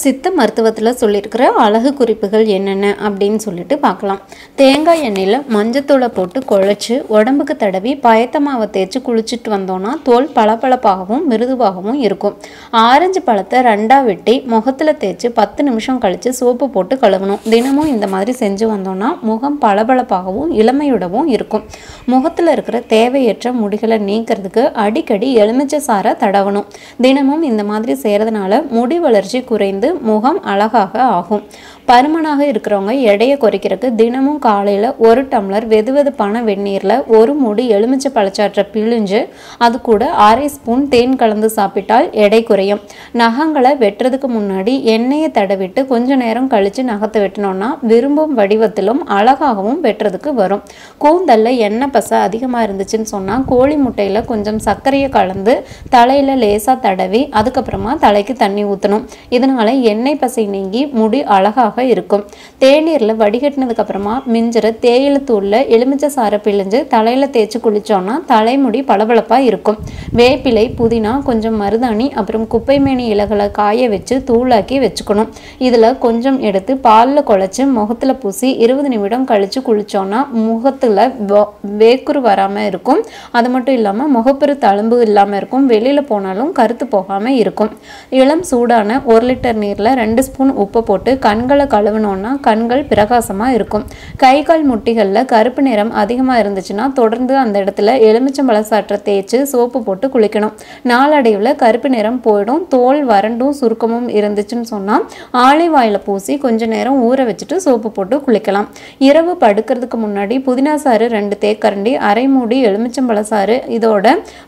சித்த மருத்துவத்தில் சொல்லியிருக்கிற அழகு குறிப்புகள் என்னென்ன அப்படின்னு சொல்லிட்டு பார்க்கலாம். தேங்காய் எண்ணெயில் மஞ்சத்தூளை போட்டு குழச்சி உடம்புக்கு தடவி பயத்த மாவை தேய்ச்சி குளிச்சுட்டு வந்தோம்னா தோல் பளபளப்பாகவும் மிருதுவாகவும் இருக்கும். ஆரஞ்சு பழத்தை ரெண்டாக வெட்டி முகத்தில் தேய்ச்சி பத்து நிமிஷம் கழித்து சோப்பு போட்டு கழுவணும். தினமும் இந்த மாதிரி செஞ்சு வந்தோம்னா முகம் பளபளப்பாகவும் இளமையுடவும் இருக்கும். முகத்தில் இருக்கிற தேவையற்ற முடிகளை நீக்கிறதுக்கு அடிக்கடி எலுமிச்சை சாறை தடவணும். தினமும் இந்த மாதிரி செய்கிறதுனால முடி வளர்ச்சி குறைந்து முகம் அழகாக ஆகும். பருமனாக இருக்கிறவங்க எடையை குறைக்கிறதுக்கு தினமும் காலையில் ஒரு டம்ளர் வெதுவெதுப்பான வெந்நீரில் ஒரு மூடி எலுமிச்சை பழச்சாற்றை பிழிஞ்சு அது கூட அரை ஸ்பூன் தேன் கலந்து சாப்பிட்டால் எடை குறையும். நகங்களை வெட்டுறதுக்கு முன்னாடி எண்ணெயை தடவிட்டு கொஞ்ச நேரம் கழித்து நகத்தை வெட்டினோன்னா விரும்பும் வடிவத்திலும் அழகாகவும் வெட்டுறதுக்கு வரும். கூந்தலில் எண்ணெய் பசை அதிகமாக இருந்துச்சுன்னு சொன்னால் கோழி முட்டையில் கொஞ்சம் சர்க்கரையை கலந்து தலையில் லேசாக தடவி அதுக்கப்புறமா தலைக்கு தண்ணி ஊற்றணும் இதனால எண்ணெய் பசை நீங்கி முடி அழகாக இருக்கும். தேநீரில் வடிகட்டினதுக்கு அப்புறமா மிஞ்சிற தேயிலை தூளில் எலுமிச்சை சாரை பிழிஞ்சு தலையில் தேய்ச்சி குளித்தோன்னா தலைமுடி பளபளப்பாக இருக்கும். வேப்பிலை புதினா கொஞ்சம் மருதாணி அப்புறம் குப்பைமேனி இலைகளை காய வச்சு தூளாக்கி வச்சுக்கணும். இதில் கொஞ்சம் எடுத்து பாலில் குழச்சி முகத்தில் பூசி இருபது நிமிடம் கழித்து குளித்தோன்னா முகத்தில் வேக்குறு வராமல் இருக்கும். அது மட்டும் இல்லாமல் முகப்பெரு தழும்பு இல்லாமல் இருக்கும். வெளியில் போனாலும் கருத்து போகாமல் இருக்கும். இளம் சூடான ஒரு லிட்டர் நீர் நீரில் ரெண்டு ஸ்பூன் உப்பு போட்டு கண்களை கழுவினோன்னா கண்கள் பிரகாசமாக இருக்கும். கை கால் முட்டிகளில் கருப்பு நிறம் அதிகமாக இருந்துச்சுன்னா தொடர்ந்து அந்த இடத்துல எலுமிச்சம்பழ சாற்றை தேய்ச்சி சோப்பு போட்டு குளிக்கணும். நாளடைவில் கருப்பு நிறம் போயிடும் தோல் வறண்டும் சுருக்கமும் இருந்துச்சுன்னு சொன்னால் ஆலிவாயில் பூசி கொஞ்ச நேரம் ஊற வச்சுட்டு சோப்பு போட்டு குளிக்கலாம். இரவு படுக்கிறதுக்கு முன்னாடி புதினா சாறு ரெண்டு தேக்கரண்டி அரை மூடி எலுமிச்சம்பழ சாறு இதோட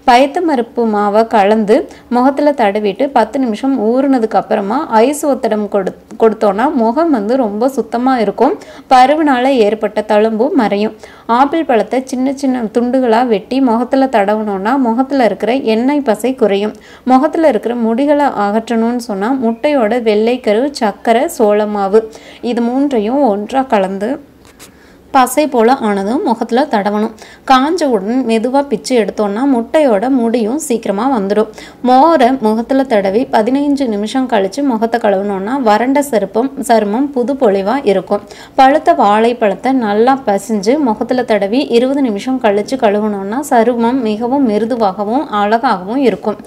பயத்த மருப்பு மாவை கலந்து முகத்தில் தடவிட்டு பத்து நிமிஷம் ஊறுனதுக்கு அப்புறமா ஐஸ் ஒத்தடம் கொடு கொடுத்தோன்னா முகம் வந்து ரொம்ப சுத்தமாக இருக்கும். பருவினால் ஏற்பட்ட தழும்பும் மறையும். ஆப்பிள் பழத்தை சின்ன சின்ன துண்டுகளாக வெட்டி முகத்தில் தடவணும்னா முகத்தில் இருக்கிற எண்ணெய் பசை குறையும். முகத்தில் இருக்கிற முடிகளை அகற்றணும்னு சொன்னால் முட்டையோட வெள்ளைக்கரு சர்க்கரை சோளமாவு இது மூன்றையும் ஒன்றாக கலந்து பசை போல் ஆனதும் முகத்தில் தடவணும். காஞ்ச உடன் மெதுவாக பிச்சு எடுத்தோன்னா முட்டையோட முடியும் சீக்கிரமாக வந்துடும் மோரை முகத்தில் தடவி பதினைஞ்சு நிமிஷம் கழித்து முகத்தை கழுவினோன்னா வறண்ட சருப்பம் சருமம் புது பொலிவாக இருக்கும். பழுத்த வாழைப்பழத்தை நல்லா பசிஞ்சு முகத்தில் தடவி இருபது நிமிஷம் கழித்து கழுவினோன்னா சருமம் மிகவும் மிருதுவாகவும் அழகாகவும் இருக்கும்.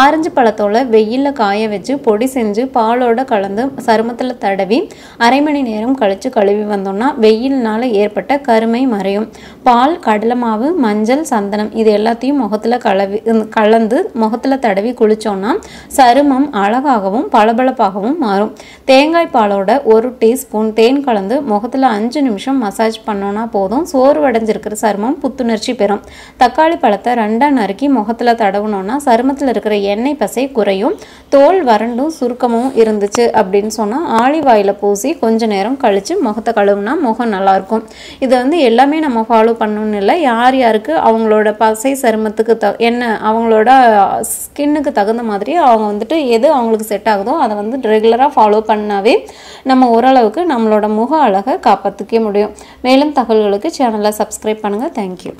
ஆரஞ்சு பழத்தோட வெயிலில் காய வச்சு பொடி செஞ்சு பாலோட கலந்து சருமத்தில் தடவி அரை மணி நேரம் கழித்து கழுவி வந்தோன்னா வெயில்னால ஏற்பட்ட கருமை மறையும். பால் கடலை மாவு மஞ்சள் சந்தனம் இது எல்லாத்தையும் முகத்தில் கலவி கலந்து முகத்தில் தடவி குளித்தோன்னா சருமம் அழகாகவும் பளபளப்பாகவும் மாறும். தேங்காய் பாலோட ஒரு டீஸ்பூன் தேன் கலந்து முகத்தில் அஞ்சு நிமிஷம் மசாஜ் பண்ணோன்னா போதும். சோர்வடைஞ்சிருக்கிற சருமம் புத்துணர்ச்சி பெறும். தக்காளி பழத்தை ரெண்டாக நறுக்கி முகத்தில் தடவுனோன்னா சருமத்தில் இருக்கிற எண்ணெய் பசை குறையும். தோல் வறண்டும் சுருக்கமும் இருந்துச்சு அப்படின்னு சொன்னால் ஆலிவாயில் பூசி கொஞ்ச நேரம் கழித்து முகத்தை கழுவுனா முகம் நல்லாயிருக்கும் இதை வந்து எல்லாமே நம்ம ஃபாலோ பண்ணணும்னு இல்லை. யார் யாருக்கு அவங்களோட பசை சருமத்துக்கு த என்ன அவங்களோட ஸ்கின்னுக்கு தகுந்த மாதிரி அவங்க வந்துட்டு எது அவங்களுக்கு செட் ஆகுதோ அதை வந்து ரெகுலராக ஃபாலோ பண்ணாவே நம்ம ஓரளவுக்கு நம்மளோட முக அழகை காப்பாற்றிக்க முடியும். மேலும் தகவல்களுக்கு சேனலை சப்ஸ்கிரைப் பண்ணுங்கள் தேங்க்யூ